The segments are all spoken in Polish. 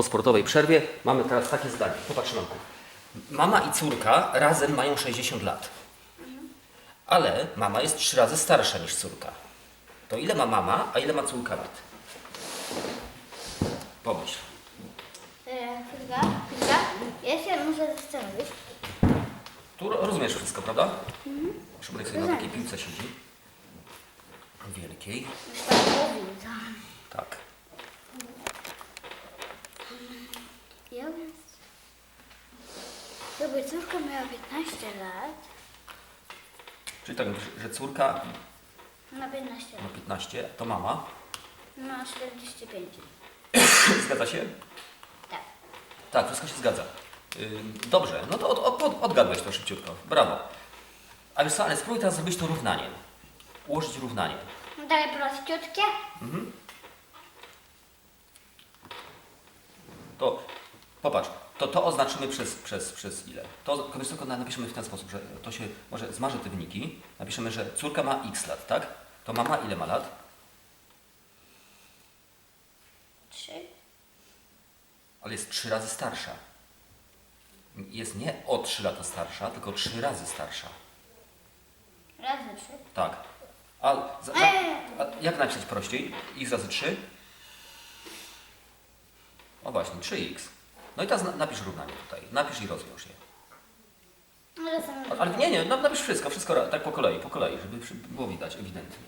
po sportowej przerwie. Mamy teraz takie zdanie. Popatrz Szymonku. Mama i córka razem mają 60 lat. Ale mama jest trzy razy starsza niż córka. To ile ma mama, a ile ma córka lat? Pomyśl. E, Chwilka, chwilka. Ja się muszę zastanowić. Tu ro- rozumiesz wszystko, prawda? Szymon sobie na takiej piłce siedzi. Wielkiej. Już tak więc... Gdyby córka miała 15 lat, Czyli tak, że- córka na 15 ma lat, 15, to mama. ma 45. Zgadza się? Tak. Tak, wszystko się zgadza. Dobrze, no to od, od, odgadłeś to szybciutko. Brawo. A wiesz co, ale spróbuj teraz zrobić to równanie. Ułożyć równanie. Dalej prościutkie. To popatrz, to to oznaczymy przez, przez, przez ile? To tylko napiszemy w ten sposób, że to się może zmarzy te wyniki. Napiszemy, że córka ma x lat, tak? To mama ile ma lat? 3. Ale jest trzy razy starsza. Jest nie o 3 lata starsza, tylko trzy razy starsza. Razy 3. Tak. A, za, a jak napisać prościej? x razy 3? O właśnie, 3x. No i teraz na, napisz równanie tutaj. Napisz i rozwiąż je. Ale A- Ale nie, nie, no, napisz wszystko, wszystko tak po kolei, po kolei, żeby było widać ewidentnie.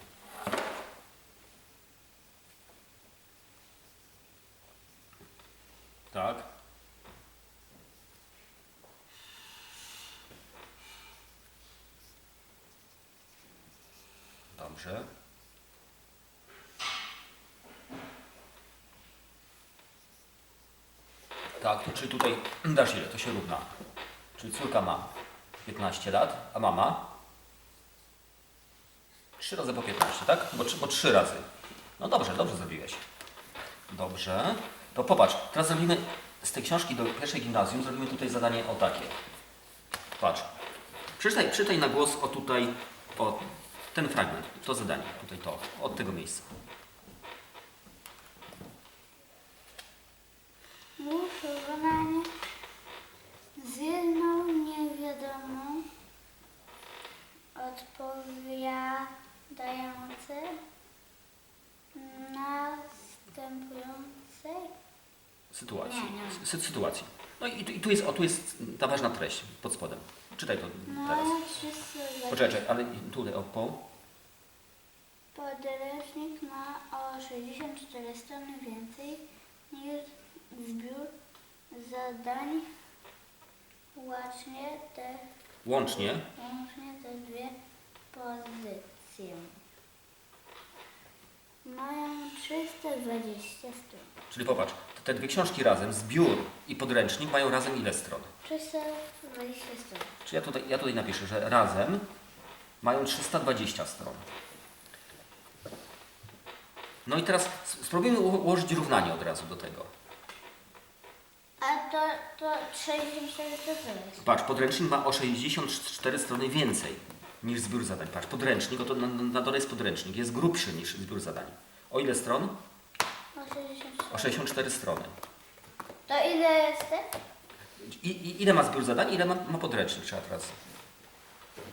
Tak. Dobrze. Tak, to czy tutaj dasz ile? To się równa. Czyli córka ma 15 lat, a mama 3 razy po 15, tak? Bo, bo 3 razy. No dobrze, dobrze zrobiłeś. Dobrze. To popatrz, teraz zrobimy z tej książki do pierwszej gimnazjum, zrobimy tutaj zadanie o takie. Patrz. Przeczytaj, przeczytaj na głos o tutaj, o ten fragment, to zadanie, tutaj to, od tego miejsca. Muszę wykonanie z jedną niewiadomą odpowiadające następującej Sytuacji. Nie, nie. Sy- sytuacji. No i, tu- i tu, jest, o, tu jest ta ważna treść pod spodem. Czytaj to teraz. no, 300 Poczekaj, ale tutaj o po. Podręcznik ma o 64 strony więcej niż zbiór zadań. Łącznie te, Łącznie łącznie te dwie pozycje mają 320 stron. Czyli popatrz, te dwie książki razem, zbiór i podręcznik mają razem ile stron? 320 stron. Czyli ja tutaj, ja tutaj napiszę, że razem mają 320 stron. No i teraz spróbujmy ułożyć równanie od razu do tego. A to, to 64 to co jest? Patrz, podręcznik ma o 64 strony więcej niż zbiór zadań. Patrz, podręcznik, oto na, na dole jest podręcznik, jest grubszy niż zbiór zadań. O ile stron? O 64. O 64 strony. To ile jest? I, i, ile ma zbiór zadań, ile ma, ma podręcznik? Trzeba teraz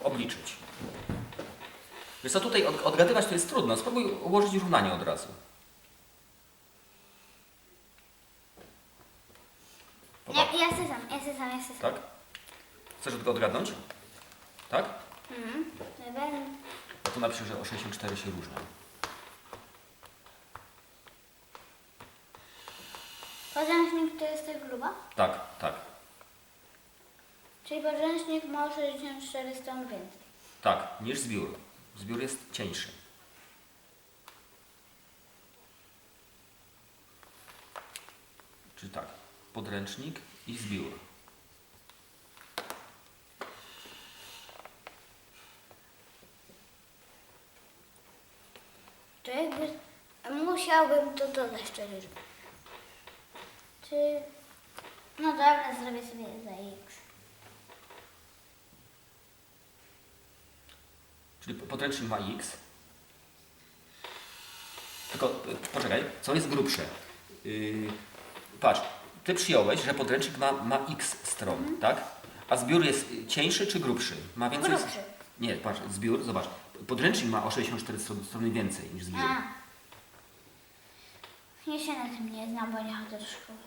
obliczyć. Wiesz co, tutaj od, odgadywać to jest trudno. Spróbuj ułożyć równanie od razu. Popatrz, Ja, ja chcę sam, ja chcę sam, ja chcę sam. tak? Chcesz tylko odgadnąć? Tak? Mhm. Dobra. Ja tu napiszę, że o 64 się różnią. Podręcznik to jest tak gruba? Tak, tak, Czyli podręcznik ma o 64 stron więcej. tak, niż zbiór. Zbiór jest cieńszy. Czyli tak, podręcznik i zbiór. To jakby musiałbym to dodać szczerze. Czy... No dobra, zrobię sobie za x. Czyli podręcznik ma x. Tylko y, poczekaj, co jest grubsze? Yy, patrz, ty przyjąłeś, że podręcznik ma, ma x stron, tak? A zbiór jest cieńszy czy grubszy? Ma więcej? Grubszy. Nie, patrz, zbiór, zobacz. Podręcznik ma o 64 stron- strony więcej niż zbiór. A. Ja się na tym nie znam, bo nie chodzę do szkoły.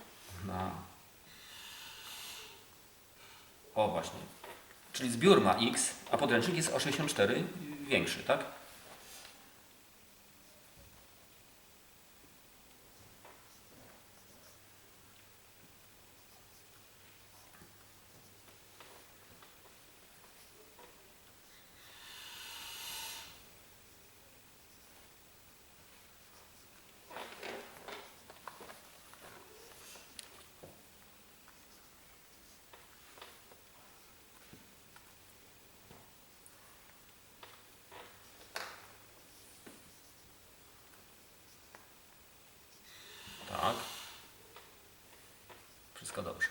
Na... O, właśnie. Czyli zbiór ma x, a podręcznik jest o 64 większy? Tak. Wszystko dobrze.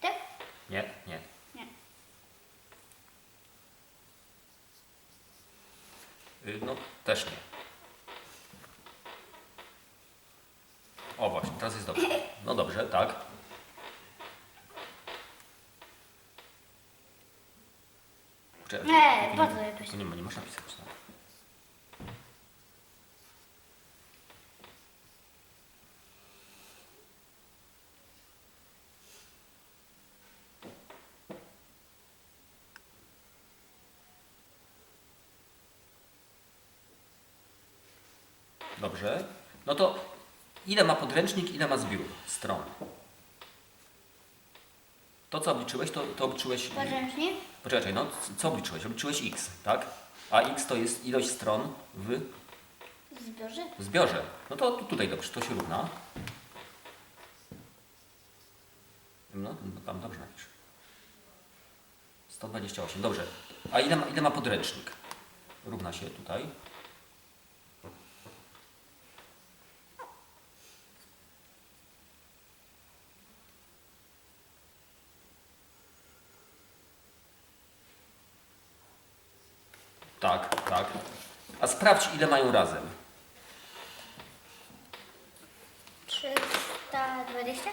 Tak? Nie, nie. Nie. Y, No, też nie. O właśnie, teraz jest dobrze. No dobrze, tak. Czekaj, Nie, tu po co nie, jakoś- tu nie, ma- nie masz napisać. No. Dobrze. No to ile ma podręcznik, ile ma zbiór stron? To, co obliczyłeś, to, to obliczyłeś... Podręcznik? Poczekaj, no co obliczyłeś? Obliczyłeś x, tak? A x to jest ilość stron w Zbiorze? zbiorze. No to tu- tutaj dobrze, to się równa. No, no tam dobrze napisz. 128, dobrze. A ile ma, ile ma podręcznik? Równa się tutaj. Tak, tak. A sprawdź, ile mają razem. 320?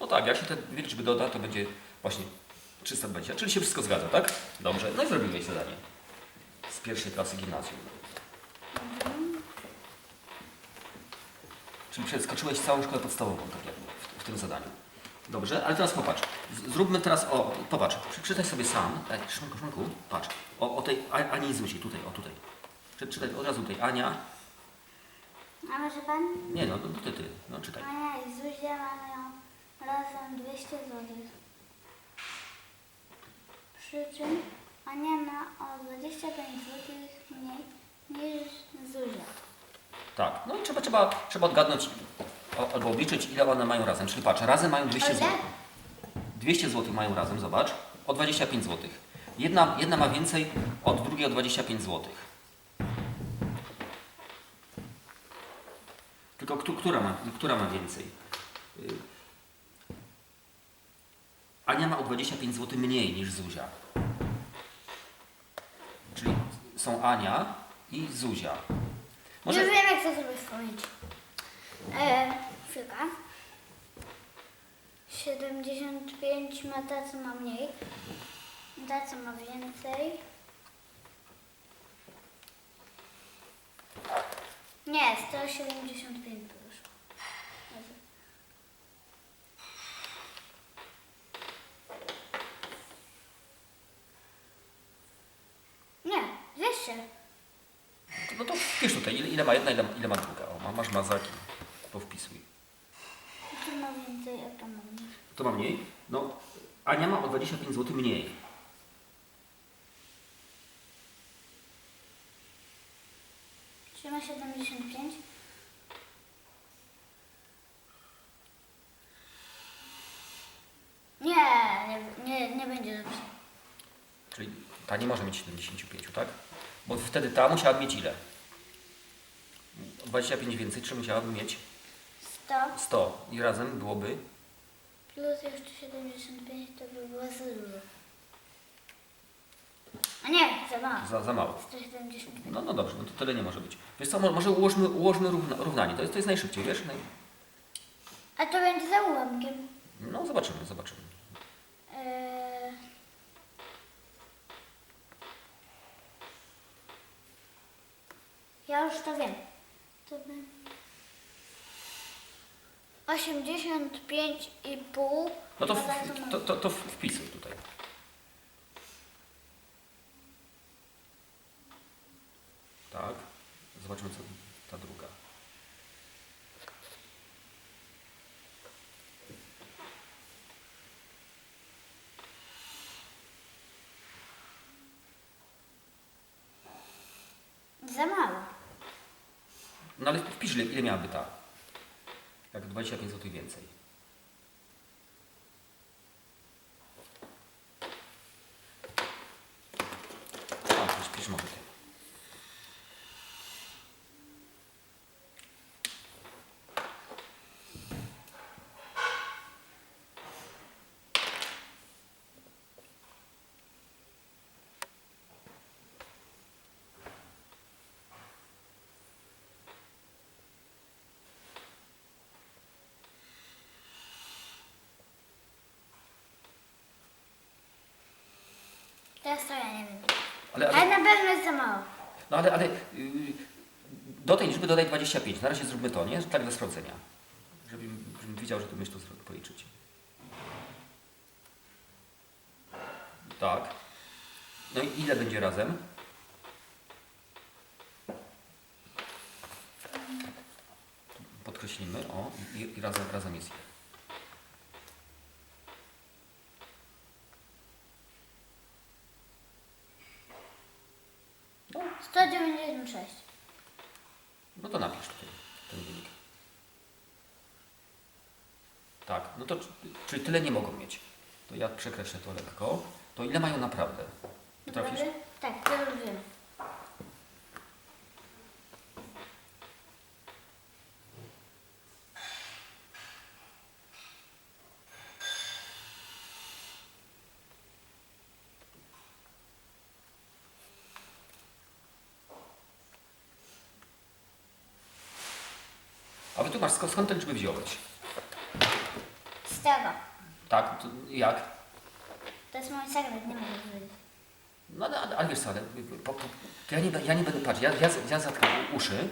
No tak, jak się te liczby doda, to będzie właśnie 320, czyli się wszystko zgadza, tak? Dobrze, no i zrobiłeś zadanie z pierwszej klasy gimnazjum. Czyli przeskoczyłeś całą szkołę podstawową, tak jak w, w tym zadaniu. Dobrze, ale teraz popatrz. Z, zróbmy teraz, o, popatrz, przeczytaj sobie sam, tak, Szymku, Szymku, patrz, o, o tej A- Ani Zuzi, tutaj, o tutaj. Przeczytaj od razu tutaj, Ania, A może pan? nie no, no ty, ty, no czytaj. Ania i Zuzia mają razem 200 zł. Przy czym Ania ma o 25 zł mniej niż Zuzia. Tak, no i trzeba, trzeba, trzeba odgadnąć o, albo obliczyć, ile one mają razem. Czyli patrz, razem mają 200 O ile? zł. 200 zł mają razem, zobacz, o 25 zł. Jedna, jedna ma więcej od drugiej o 25 zł. Tylko któ- która ma, która ma więcej? Y, Ania ma o 25 zł mniej niż Zuzia. Czyli są Ania i Zuzia. Już wiem jak to sobie wspomnieć. E, chwilka. 75 ma ta co ma mniej. Ta co ma więcej. Nie, 175 to wyszło. Nie, 200. No to wpisz tutaj, ile, ile ma jedna, ile, ile ma druga. O, ma- masz mazaki, to wpisuj. Tu ma więcej, a to ma mniej. To ma mniej? No, Ania ma o 25 zł mniej. Ma 75? Nie, nie, nie, nie będzie dobrze. Czyli ta nie może mieć 75, tak? Bo wtedy ta musiałaby mieć ile? O 25 więcej, czy musiałaby mieć? 100 100 i razem byłoby plus jeszcze 75 to by było za dużo. Za mało. za, za mało. 175. No, no dobrze, no to tyle nie może być. Wiesz co, mo- może ułożmy, ułożmy równa, równanie, to jest, to jest najszybciej, wiesz? Naj... A to będzie za ułamkiem. No zobaczymy, zobaczymy. Eee... Ja już to wiem. To będzie 85,5. No to, w, to, to, to wpisuj tutaj. Tak. Zobaczymy, co ta druga. Za mało. No ale wpisz, ile, ile miałaby ta. Jak 25 zł więcej. A, wpisz, wpisz może ty. Teraz to ja nie wiem. Ale, Ale ale, na pewno jest za mało. no ale, ale yy, do tej liczby dodaj 25. Na razie zróbmy to, nie? Tak dla sprawdzenia. Żebym, żebym widział, że to umiesz to zro- policzyć. Tak. No i ile będzie razem? Podkreślimy, o, i, i razem, razem jest ile. No, 196. no to napisz tutaj ten wynik. Tak, no to c- czyli tyle nie mogą mieć. To ja przekreślę to lekko. To ile mają naprawdę? Potrafisz? Naprawdę? Tak, to już wiem. Wytłumacz, skąd, skąd te liczby wziąłeś? Z tego. Tak, to jak? To jest mój sekret, nie mogę powiedzieć. No ale, ale, ale wiesz co, ale, po, po, to ja, nie, ja nie będę patrzył, ja, ja, ja zatkam uszy,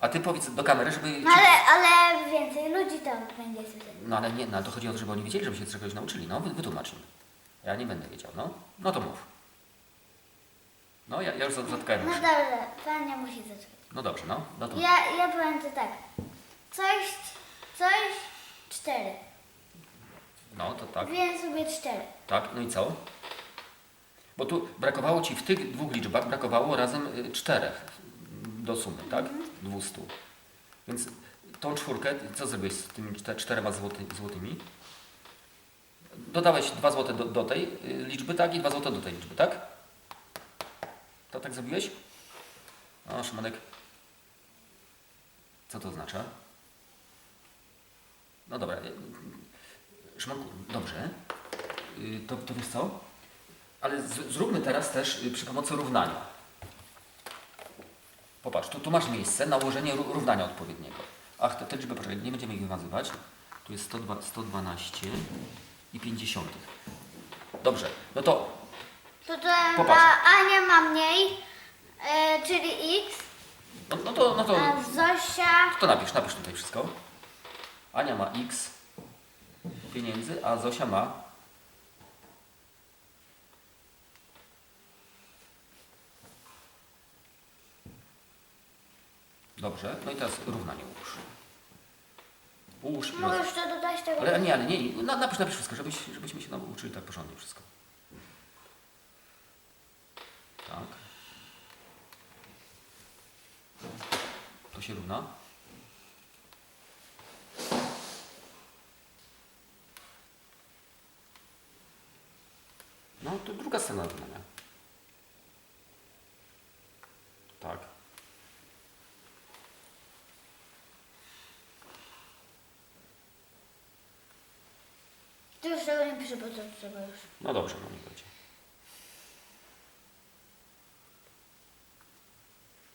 a ty powiedz do kamery, żeby... No ale, ale więcej ludzi to będzie słyszeć. No ale nie, no, to chodzi o to, żeby oni wiedzieli, żeby się czegoś nauczyli. No, wy, wytłumacz im. Ja nie będę wiedział, no. No to mów. No, ja, ja już za- zatkałem No uszy. dobrze, pan nie musi zacząć. No dobrze, no. no to, Ja, ja powiem to tak. Coś, coś, cztery. no to tak, Wiem sobie cztery. tak, no i co? Bo tu brakowało Ci w tych dwóch liczbach, brakowało razem y, czterech do sumy, tak? 200. Więc tą czwórkę, co zrobiłeś z tymi czte- czterema złoty, złotymi? Dodałeś 2 złote do, do tej y, liczby, tak? I 2 złote do tej liczby, tak? To tak zrobiłeś? O, Szymonek. Co to oznacza? No dobra. y, Szymonku, dobrze. Y, To, to wiesz co? Ale z, zróbmy teraz też y, przy pomocy równania. Popatrz, tu, tu masz miejsce na ułożenie ró- równania odpowiedniego. Ach, te, te liczby, poczekaj, nie będziemy ich wymazywać. Tu jest 102, 112 i 50. Dobrze, no to Tutaj Popatrz. Ania ma mniej, e, czyli x, No, no to, no to, a Zosia to napisz, napisz tutaj wszystko. Ania ma x pieniędzy, a Zosia ma Dobrze, no i teraz równanie ułóż. Ułóż i. Możesz to dodać tego. Ale nie, ale nie, nie. Na, napisz, napisz wszystko, żebyś, żebyśmy się nauczyli tak porządnie wszystko. Tak. To się równa. No to druga strona równania. Tak. To już tego nie piszę, bo to trzeba już. No dobrze, no nie będzie.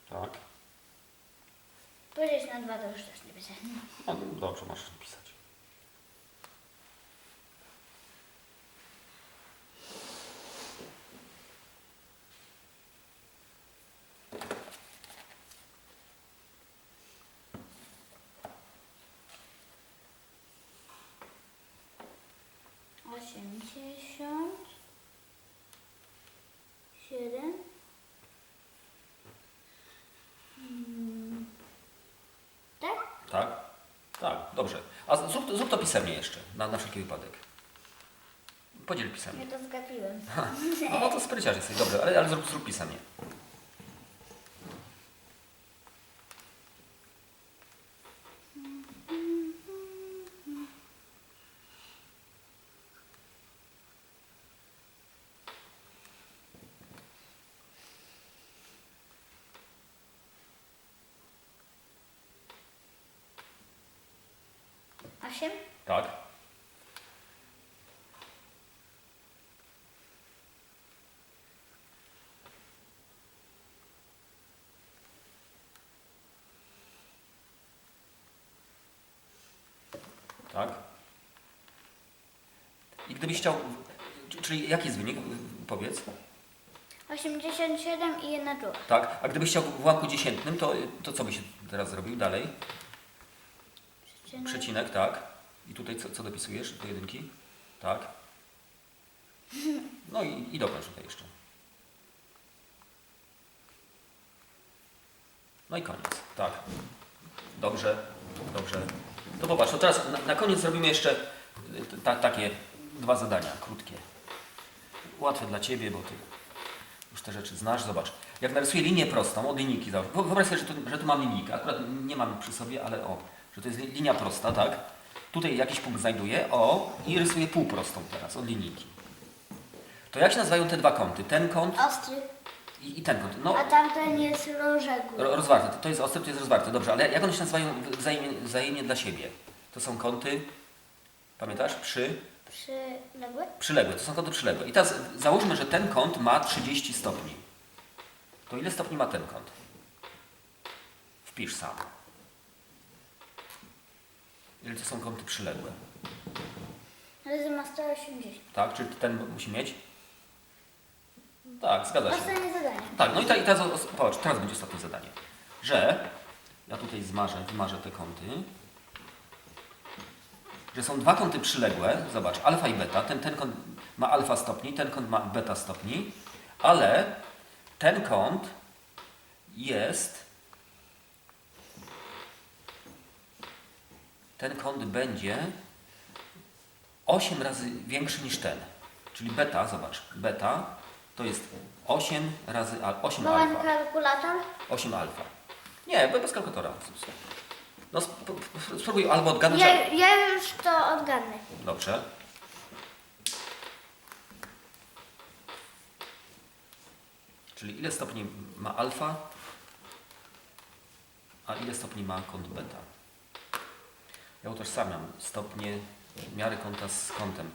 Tak. Podzielić na dwa to już też nie piszę. No, no dobrze, możesz napisać. Osiemdziesiąt. Siedem. Mm. Tak? Tak? Tak, dobrze. A z- zrób, zrób to pisemnie jeszcze, na, na wszelki wypadek. Podziel pisemnie. Ja to zgapiłem. No, no to spryciarz jesteś, dobrze, ale, ale zrób, zrób pisemnie. Osiem. Tak. Tak. I gdybyś chciał, czyli jaki jest wynik, powiedz? Osiemdziesiąt siedem i jedna druga. Tak, a gdybyś chciał w ułamku dziesiętnym, to, to co byś teraz zrobił dalej? Przecinek. Przecinek, tak. I tutaj co, co dopisujesz do jedynki? Tak. No i, i dokończ tutaj jeszcze. No i koniec. Tak. Dobrze, dobrze. To popatrz, to teraz na, na koniec zrobimy jeszcze y, ta, takie dwa zadania, krótkie. Łatwe dla Ciebie, bo Ty już te rzeczy znasz. Zobacz, jak narysuję linię prostą, od linijki, wyobraź sobie, że tu, że tu mam linijkę. Akurat nie mam przy sobie, ale o, że to jest li- linia prosta, tak? Tutaj jakiś punkt znajduję, o, i rysuję półprostą teraz, od linijki. To jak się nazywają te dwa kąty? Ten kąt Ostry. i, i ten kąt. No, A tamten jest rozrzegły. ro- rozwarte. To- jest ostry, to jest rozwarte. Dobrze, ale jak one się nazywają wzajemnie, wzajemnie dla siebie? To są kąty, pamiętasz? Przy, Przyległy? przyległe. To są kąty przyległe. I teraz załóżmy, że ten kąt ma 30 stopni. To ile stopni ma ten kąt? Wpisz sam. Ile to są kąty przyległe? Razy ma 180. Tak? Czy ten musi mieć? Tak, zgadza się. Ostatnie zadanie. Tak, no i, ta, i teraz, popatrz, teraz będzie ostatnie zadanie. Że, ja tutaj zmarzę, wymarzę te kąty, że są dwa kąty przyległe, zobacz, alfa i beta, ten, ten kąt ma alfa stopni, ten kąt ma beta stopni, ale ten kąt jest, ten kąt będzie 8 razy większy niż ten. Czyli beta, zobacz, beta to jest 8 razy al, 8 Mamy alfa. kalkulator? 8 alfa. Nie, be- bez kalkulatora. No sp- sp- spróbuj albo odgadnąć. Ja, ja już to odgadnę. Dobrze. Czyli ile stopni ma alfa, a ile stopni ma kąt beta? Ja utożsamiam stopnie miary kąta z kątem.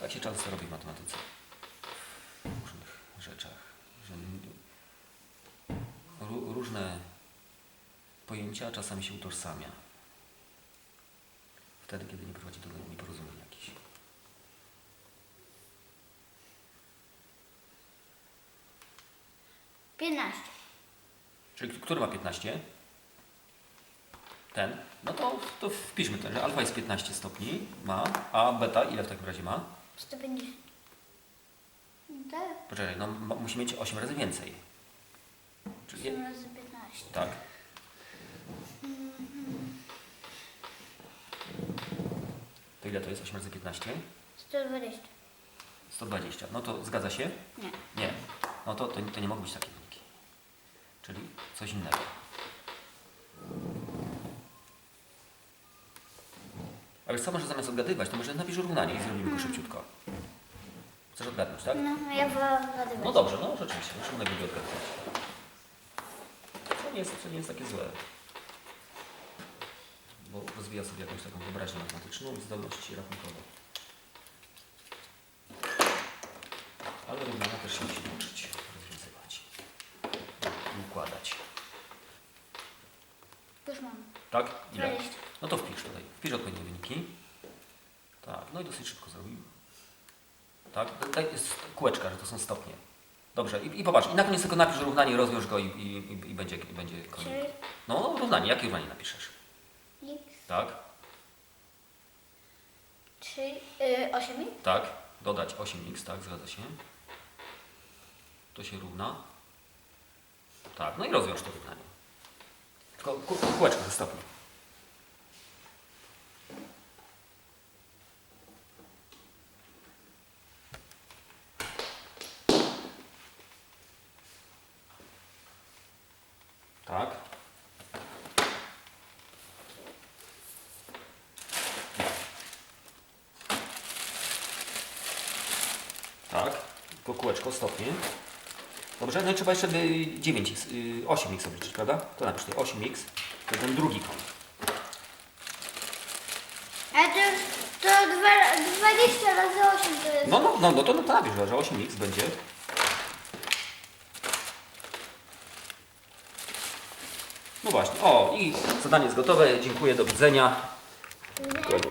Tak się często robi w matematyce. W różnych rzeczach. Że ró- różne pojęcia czasami się utożsamia. Wtedy, kiedy nie prowadzi do nieporozumień jakichś. Piętnaście. Czyli który ma 15? Ten. No to, to wpiszmy ten, że alfa jest 15 stopni, ma, a beta ile w takim razie ma? 150. Tak. Poczekaj, no ma, musi mieć 8 razy więcej. Czyli, 8 razy 15. tak. To ile to jest 8 razy 15? 120. 120. No to zgadza się? Nie. Nie. No to, to, to nie mogą być takie wyniki. Czyli coś innego. A wiesz co, może zamiast odgadywać, to może napisz równanie i zrobimy go szybciutko. Chcesz odgadnąć, tak? No, ja wolę odgadywać. No dobrze, no rzeczywiście, już innego lubię odgadywać. To nie, jest, to nie jest takie złe. Bo rozwija sobie jakąś taką wyobraźnię matematyczną i zdolności rachunkowe. te równania też się musi nauczyć rozwiązywać i układać. Już mam. Tak? Ile? 20. No to wpisz tutaj. Wpisz odpowiednie wyniki. Tak, no i dosyć szybko zrobił. Tak, jest kółeczka, że to są stopnie. Dobrze, i, i popatrz, i na koniec tylko napisz równanie, rozwiąż go i, i, i, i będzie, i będzie koniec. Czyli No, równanie, jakie równanie napiszesz? x, Tak, 3, y, 8 tak, dodać 8x, tak, zgadza się. To się równa. Tak, no i rozwiąż to równanie. Tylko kół, kółeczko ze stopni. Tak. Tak. To kółeczko, stopnie. Dobrze, no i trzeba jeszcze by 9x, y, 8x obliczyć, prawda? To napisz tutaj 8x, to ten drugi kąt. Ale to, to dwa, 20 razy 8 to jest. No, no, no, no to, no to napisz, że 8x będzie. No właśnie, o i zadanie jest gotowe, dziękuję, do widzenia.